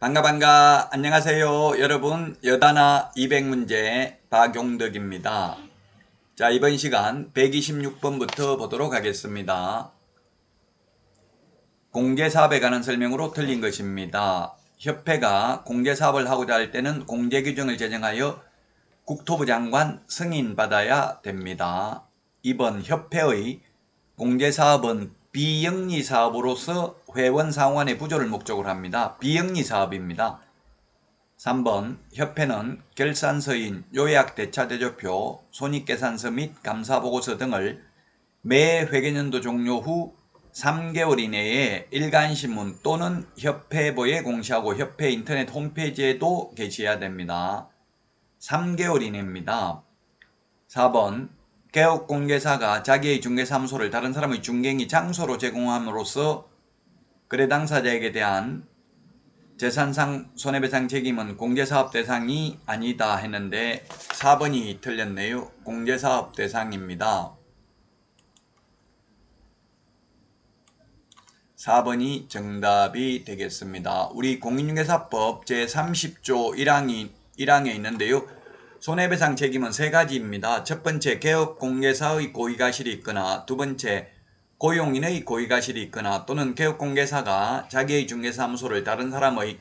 반가 반가. 안녕하세요 여러분. 여다나 200문제 박용덕입니다. 자 이번 시간 126번부터 보도록 하겠습니다. 공개사업에 관한 설명으로 틀린 것입니다. 협회가 공개사업을 하고자 할 때는 공제규정을 제정하여 국토부 장관 승인받아야 됩니다. 2번 협회의 공제사업은 비영리 사업으로서 회원 상환의 부조를 목적으로 합니다. 비영리 사업입니다. 3번 협회는 결산서인 요약 대차대조표, 손익계산서 및 감사보고서 등을 매 회계년도 종료 후 3개월 이내에 일간신문 또는 협회보에 공시하고 협회 인터넷 홈페이지에도 게시해야 됩니다. 3개월 이내입니다. 4번 개업공개사가 자기의 중개사무소를 다른 사람의 중개인이 장소로 제공함으로써 거래 당사자에게 대한 재산상 손해배상 책임은 공제사업 대상이 아니다 했는데 4번이 틀렸네요. 공제사업 대상입니다. 4번이 정답이 되겠습니다. 우리 공인중개사법 제30조 1항이 1항에 있는데요. 손해배상 책임은 세 가지입니다. 첫 번째, 개업 공개사의 고의가실이 있거나 두 번째, 고용인의 고의가실이 있거나 또는 개업 공개사가 자기의 중개사무소를 다른 사람의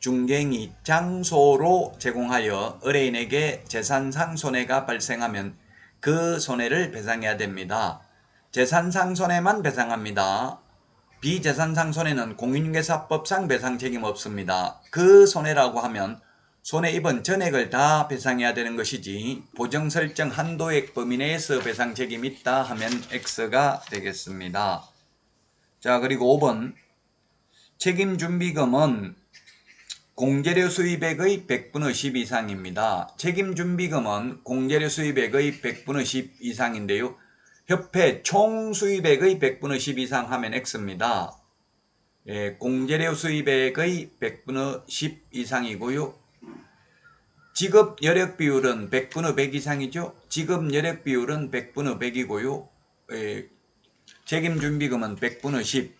중개인이 장소로 제공하여 의뢰인에게 재산상 손해가 발생하면 그 손해를 배상해야 됩니다. 재산상 손해만 배상합니다. 비재산상 손해는 공인중개사법상 배상 책임 없습니다. 그 손해라고 하면 손해 입은 전액을 다 배상해야 되는 것이지 보정 설정 한도액 범위 내에서 배상 책임이 있다 하면 X가 되겠습니다. 자 그리고 5번 책임준비금은 공제료 수입액의 100분의 10 이상입니다. 책임준비금은 공제료 수입액의 100분의 10 이상인데요. 협회 총 수입액의 100분의 10 이상 하면 X입니다. 예, 공제료 수입액의 100분의 10 이상이고요. 지급 여력 비율은 100분의 100 이상이죠. 지급 여력 비율은 100분의 100이고요. 예, 책임 준비금은 100분의 10.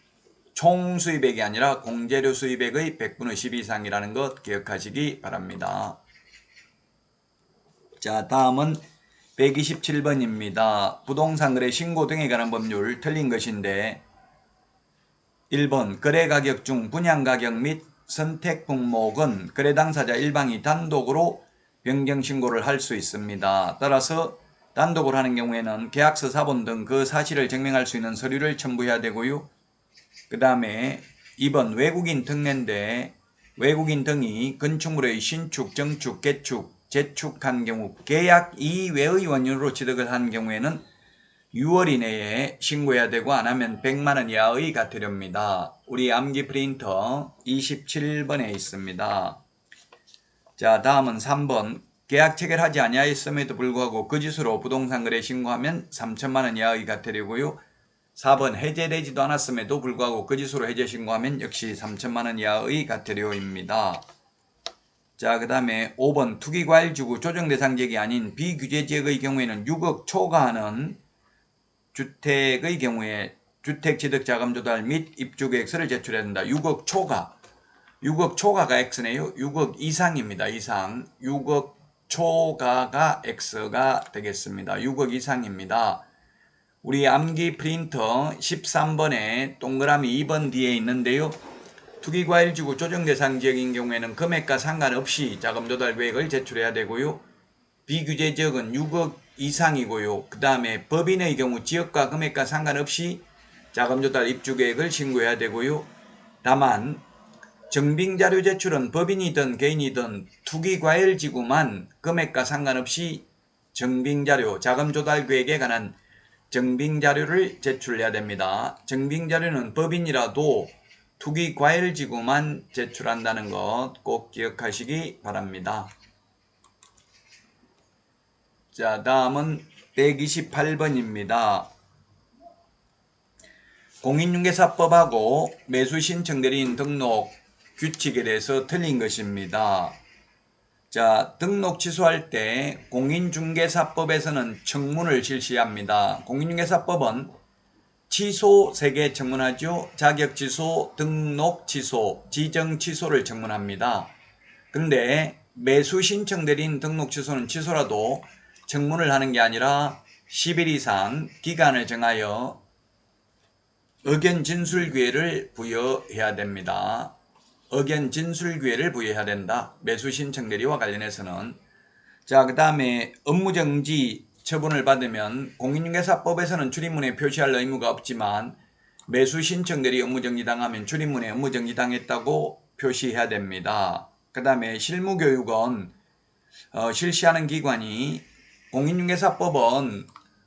총 수입액이 아니라 공제료 수입액의 100분의 10 이상이라는 것 기억하시기 바랍니다. 자, 다음은 127번입니다. 부동산 거래 신고 등에 관한 법률 틀린 것인데 1번 거래 가격 중 분양 가격 및 선택 품목은 거래 당사자 일방이 단독으로 변경 신고를 할 수 있습니다. 따라서 단독으로 하는 경우에는 계약서 사본 등 그 사실을 증명할 수 있는 서류를 첨부해야 되고요. 그 다음에 2번 외국인 등인데 외국인 등이 건축물의 신축, 정축, 개축, 재축한 경우 계약 이외의 원인으로 취득을 한 경우에는 6월 이내에 신고해야 되고 안 하면 100만원 이하의 과태료입니다. 우리 암기 프린터 27번에 있습니다. 자 다음은 3번 계약 체결하지 아니하였음에도 불구하고 거짓으로 부동산 거래 신고하면 3천만원 이하의 과태료고요. 4번 해제되지도 않았음에도 불구하고 거짓으로 해제 신고하면 역시 3천만원 이하의 과태료입니다. 자, 그 다음에 5번 투기과일지구 조정대상 지역이 아닌 비규제 지역의 경우에는 6억 초과하는 주택의 경우에 주택취득자금 조달 및 입주계획서를 제출해야 된다. 6억 초과. 6억 초과가 X네요. 6억 이상입니다. 이상. 6억 초과가 X가 되겠습니다. 6억 이상입니다. 우리 암기 프린터 13번에 동그라미 2번 뒤에 있는데요. 투기과일지구 조정대상 지역인 경우에는 금액과 상관없이 자금 조달 계획을 제출해야 되고요. 비규제 지역은 6억 이상이고요. 그 다음에 법인의 경우 지역과 금액과 상관없이 자금 조달 입주 계획을 신고해야 되고요. 다만 정빙자료 제출은 법인이든 개인이든 투기과일지구만 금액과 상관없이 정빙자료, 자금 조달 계획에 관한 정빙자료를 제출해야 됩니다. 정빙자료는 법인이라도 투기과일지구만 제출한다는 것 꼭 기억하시기 바랍니다. 자, 다음은 128번입니다. 공인중개사법하고 매수신청대리인 등록 규칙에 대해서 틀린 것입니다. 자, 등록 취소할 때 공인중개사법에서는 청문을 실시합니다. 공인중개사법은 취소 3개 청문하죠. 자격 취소, 등록 취소, 지정 취소를 청문합니다. 근데 매수 신청드린 등록 취소는 취소라도 청문을 하는 게 아니라 10일 이상 기간을 정하여 의견 진술 기회를 부여해야 됩니다. 의견 진술 기회를 부여해야 된다. 매수 신청 대리와 관련해서는 자, 그 다음에 업무 정지 처분을 받으면 공인중개사법에서는 출입문에 표시할 의무가 없지만 매수 신청 대리 업무 정지 당하면 출입문에 업무 정지 당했다고 표시해야 됩니다. 그 다음에 실무 교육은 어, 실시하는 기관이 공인중개사법은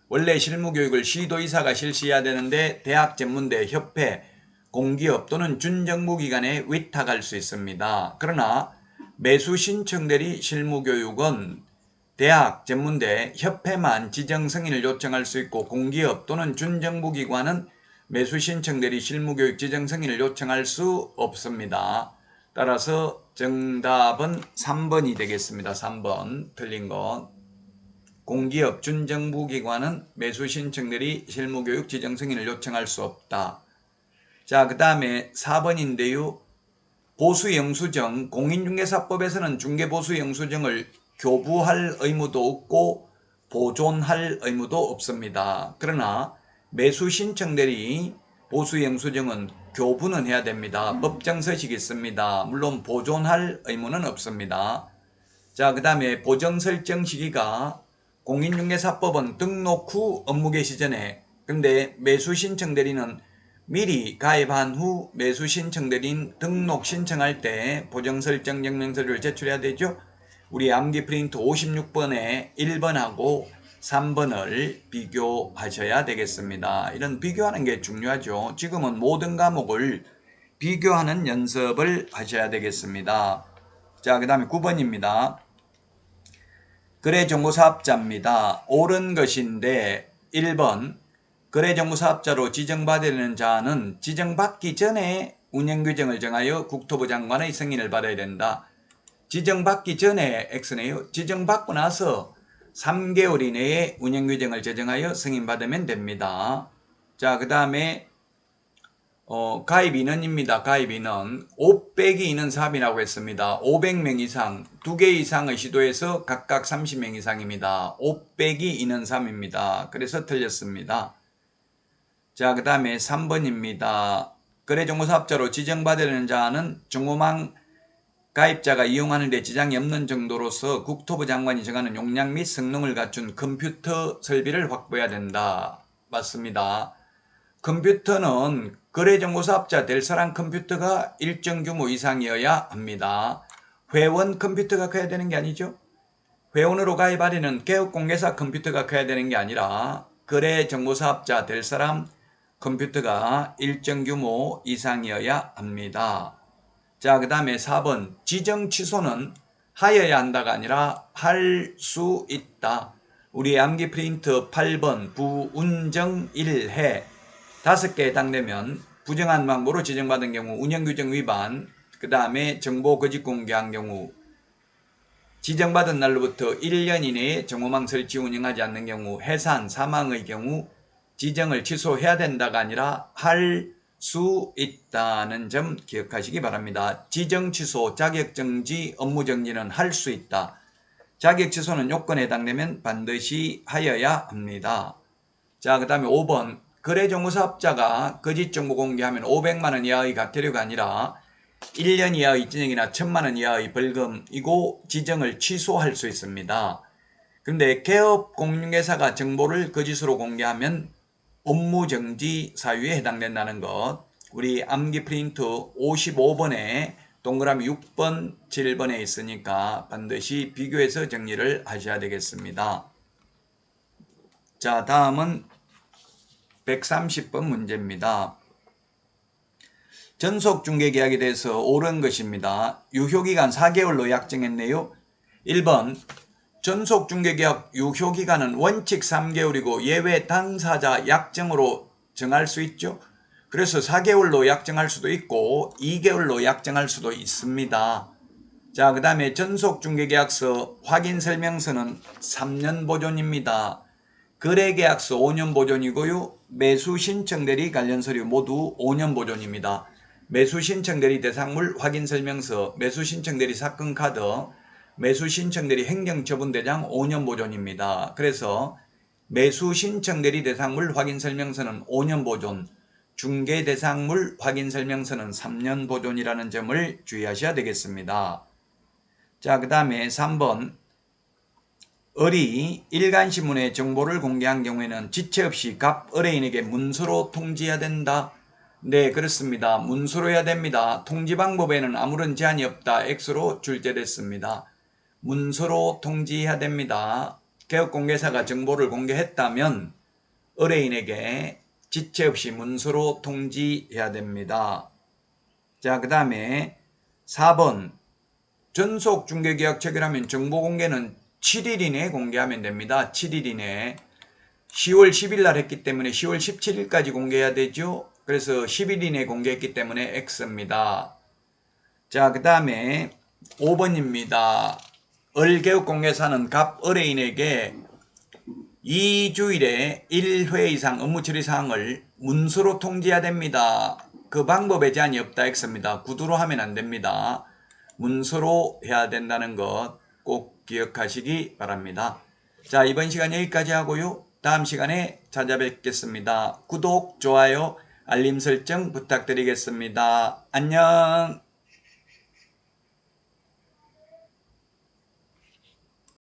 원래 실무교육을 시도이사가 실시해야 되는데 대학 전문대 협회 공기업 또는 준정부기관에 위탁할 수 있습니다. 그러나 매수 신청 대리 실무교육은 대학 전문대 협회만 지정 승인을 요청할 수 있고 공기업 또는 준정부기관은 매수 신청 대리 실무교육 지정 승인을 요청할 수 없습니다. 따라서 정답은 3번이 되겠습니다. 3번 틀린 것. 공기업 준정부기관은 매수 신청들이 실무교육 지정 승인을 요청할 수 없다. 자, 그 다음에 4번인데요. 보수영수증, 공인중개사법에서는 중개보수영수증을 교부할 의무도 없고 보존할 의무도 없습니다. 그러나 매수 신청들이 보수영수증은 교부는 해야 됩니다. 법정서식이 있습니다. 물론 보존할 의무는 없습니다. 자, 그 다음에 보정 설정 시기가 공인중개사법은 등록 후 업무 개시 전에 근데 매수 신청 대리는 미리 가입한 후 매수 신청 대리인 등록 신청할 때 보정 설정 증명서를 제출해야 되죠. 우리 암기 프린트 56번에 1번하고 3번을 비교하셔야 되겠습니다. 이런 비교하는 게 중요하죠. 지금은 모든 과목을 비교하는 연습을 하셔야 되겠습니다. 자, 그 다음에 9번입니다. 거래 정보 사업자입니다. 옳은 것인데 1번 거래정보사업자로 지정받으려는 자는 지정받기 전에 운영규정을 정하여 국토부 장관의 승인을 받아야 된다. 지정받기 전에 X네요. 지정받고 나서 3개월 이내에 운영규정을 제정하여 승인받으면 됩니다. 자, 그 다음에 어, 가입 인원입니다. 가입 인원 500이 있는 사업이라고 했습니다. 500명 이상, 2개 이상의 시도에서 각각 30명 이상입니다. 500이 있는 사업입니다. 그래서 틀렸습니다. 자, 그 다음에 3번입니다. 거래정보사업자로 지정받으려는 자는 정보망 가입자가 이용하는 데 지장이 없는 정도로서 국토부 장관이 정하는 용량 및 성능을 갖춘 컴퓨터 설비를 확보해야 된다. 맞습니다. 컴퓨터는 거래정보사업자 될 사람 컴퓨터가 일정 규모 이상이어야 합니다. 회원 컴퓨터가 커야 되는 게 아니죠. 회원으로 가입하려는 개업공개사 컴퓨터가 커야 되는 게 아니라 거래정보사업자 될 사람 컴퓨터가 일정 규모 이상이어야 합니다. 자, 그 다음에 4번. 지정 취소는 하여야 한다가 아니라 할 수 있다. 우리 암기 프린트 8번 부운정 1해 다섯 개 해당되면 부정한 방법으로 지정받은 경우 운영규정 위반 그 다음에 정보 거짓 공개한 경우 지정받은 날로부터 1년 이내에 정보망 설치 운영하지 않는 경우 해산 사망의 경우 지정을 취소해야 된다가 아니라 할 수 있다는 점 기억하시기 바랍니다. 지정 취소, 자격 정지, 업무 정지는 할 수 있다. 자격 취소는 요건에 해당되면 반드시 하여야 합니다. 자, 그 다음에 5번. 거래정보사업자가 거짓 정보 공개하면 500만원 이하의 과태료가 아니라 1년 이하의 진역이나 1000만원 이하의 벌금이고 지정을 취소할 수 있습니다. 근데 개업 공인중개사가 정보를 거짓으로 공개하면 업무정지 사유에 해당된다는 것. 우리 암기 프린트 55번에 동그라미 6번, 7번에 있으니까 반드시 비교해서 정리를 하셔야 되겠습니다. 자, 다음은 130번 문제입니다. 전속 중개 계약에 대해서 옳은 것입니다. 유효기간 4개월로 약정했네요. 1번 전속 중개 계약 유효 기간은 원칙 3개월이고 예외 당사자 약정으로 정할 수 있죠. 그래서 4개월로 약정할 수도 있고 2개월로 약정할 수도 있습니다. 자, 그 다음에 전속 중개 계약서 확인 설명서는 3년 보존입니다. 거래계약서 5년 보존이고요. 매수 신청 대리 관련 서류 모두 5년 보존입니다. 매수 신청 대리 대상물 확인 설명서, 매수 신청 대리 사건 카드, 매수 신청 대리 행정 처분 대장 5년 보존입니다. 그래서 매수 신청 대리 대상물 확인 설명서는 5년 보존, 중개 대상물 확인 설명서는 3년 보존이라는 점을 주의하셔야 되겠습니다. 자, 그 다음에 3번. 을이 일간신문에 정보를 공개한 경우에는 지체 없이 갑 의뢰인에게 문서로 통지해야 된다. 네, 그렇습니다. 문서로 해야 됩니다. 통지 방법에는 아무런 제한이 없다. X로 출제됐습니다. 문서로 통지해야 됩니다. 개업공개사가 정보를 공개했다면 의뢰인에게 지체 없이 문서로 통지해야 됩니다. 자, 그 다음에 4번. 전속 중개계약 체결하면 정보 공개는 7일 이내에 공개하면 됩니다. 7일 이내에. 10월 10일 날 했기 때문에 10월 17일까지 공개해야 되죠. 그래서 10일 이내에 공개했기 때문에 X입니다. 자, 그 다음에 5번입니다. 을개업 공개사는 갑 의뢰인에게 2주일에 1회 이상 업무 처리 사항을 문서로 통지해야 됩니다. 그 방법에 제한이 없다 X입니다. 구두로 하면 안 됩니다. 문서로 해야 된다는 것 꼭 기억하시기 바랍니다. 자, 이번 시간 여기까지 하고요. 다음 시간에 찾아뵙겠습니다. 구독, 좋아요, 알림 설정 부탁드리겠습니다. 안녕!